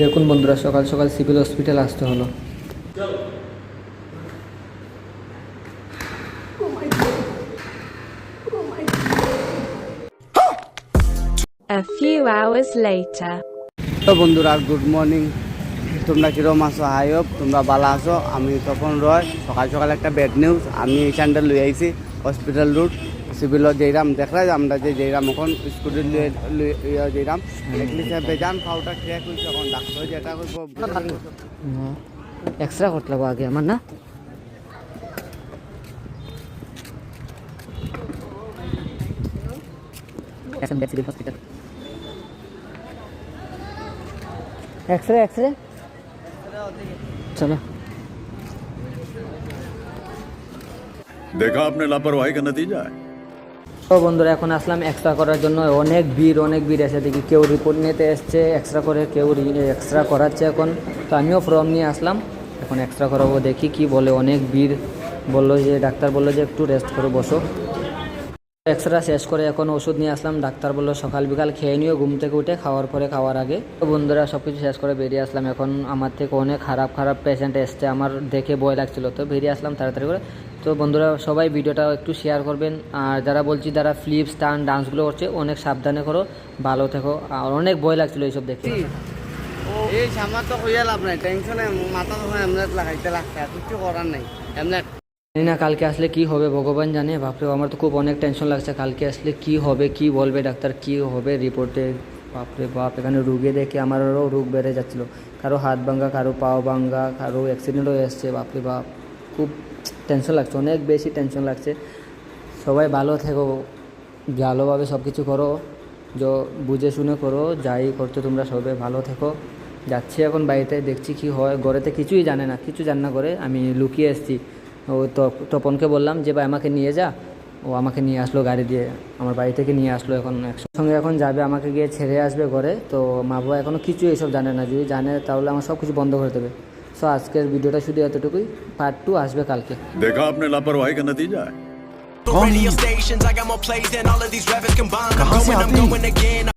দেখুন বন্ধুরা সকাল সকাল সিভিল হসপিটাল আসতে হলো। A few hours later. তো বন্ধুরা গুড মর্নিং। তোমরা কিরম আছো? আই হোপ তোমরা ভালো আছো। আমি তখন রয়। সকাল সকাল একটা ব্যাড নিউজ আমি এইখানটা লই আইছি হসপিটাল রুট সিভিলত যেরাম দেখলা আমরা যে যেরাম এখন স্কুটি লইয়া যেরাম দেখলি যে বেজান ফাউটা ক্র্যাক হয়েছে এখন ডাক্তার যেটা করবো এক্সরা করতে লাগবো আগে আমার না সিভিল হসপিটাল এক্সরে এক্সরে চলো देखा आपने लापरवाही का नतीजा है তো বন্ধুরা, এখন আসলাম এক্সট্রা করার জন্য। অনেক ভিড় অনেক ভিড় এসে দেখি কেউ রিপোর্ট নিতে এসছে এক্সট্রা করে কেউ এক্সট্রা করাচ্ছে এখন। তো আমিও ফর্ম নিয়ে আসলাম। এখন এক্সট্রা করাবো, দেখি কি বলে। অনেক ভিড় বলল যে, ডাক্তার বলল যে, একটু রেস্ট করে বসো। এক্সট্রা শেষ করে এখন ওষুধ নিয়ে আসলাম। ডাক্তার বলল, সকাল বিকাল খেয়ে নিও, ঘুম থেকে উঠে খাওয়ার পরে খাওয়ার আগে। তো বন্ধুরা সব কিছু শেষ করে বেরিয়ে আসলাম। এখন আমার থেকে অনেক খারাপ খারাপ পেশেন্ট এসছে। আমার দেখে ভয় লাগছিল। তো বেরিয়ে আসলাম তাড়াতাড়ি করে। তো বন্ধুরা, সবাই ভিডিওটা একটু শেয়ার করবেন। আর যারা বলছি, যারা ফ্লিপ স্টান ডান্সগুলো করছে, অনেক সাবধানে করো, ভালো থেকো। আর অনেক ভয় লাগছিল এইসব দেখে। এই সামার তো লাভ নাই। টেনশনে মাথা তখন এমনি লাগাইতে লাগছে। কিছু করার নাই। এমনি জানি না কালকে আসলে কি হবে, ভগবান জানে। বাপরে, আমার তো খুব অনেক টেনশন লাগছে। কালকে আসলে কি হবে, কি বলবে ডাক্তার, কি হবে রিপোর্টে বাপরে বাপ, এখানে রুগে দেখে আমারও রোগ বেড়ে যাচ্ছিল। কারও হাত ভাঙ্গা, কারও পাও ভাঙ্গা, কারও অ্যাক্সিডেন্ট হয়ে এসছে বাপরে বাপ। খুব টেনশন লাগছে, অনেক বেশি টেনশন লাগছে। সবাই ভালো থেকো, ভালোভাবে সব কিছু করো, যো, বুঝে শুনে করো, যাই করছ তোমরা সবাই ভালো থেকো। যাচ্ছি এখন বাড়িতে, দেখছি কি হয়। ঘরেতে কিছুই জানে না, কিছু জানে না করে আমি লুকিয়ে এসেছি ও তপনকে বললাম যে ভাই আমাকে নিয়ে যা। ও আমাকে নিয়ে আসলো গাড়ি দিয়ে। আমার বাড়ি থেকে নিয়ে আসলো এখন একসঙ্গে। এখন যাবে আমাকে গিয়ে ছেড়ে আসবে ঘরে। তো মা বাবা এখনও কিছু এইসব জানে না। যদি জানে তাহলে আমার সব কিছু বন্ধ করে দেবে। সো আজকের ভিডিওটা শুধু এতটুকুই। পার্ট টু আসবে কালকে। দেখা আপনার লাপরওয়াহি কা নতিজা Radio stations, I got more plays than all of these rappers combined. I'm going again.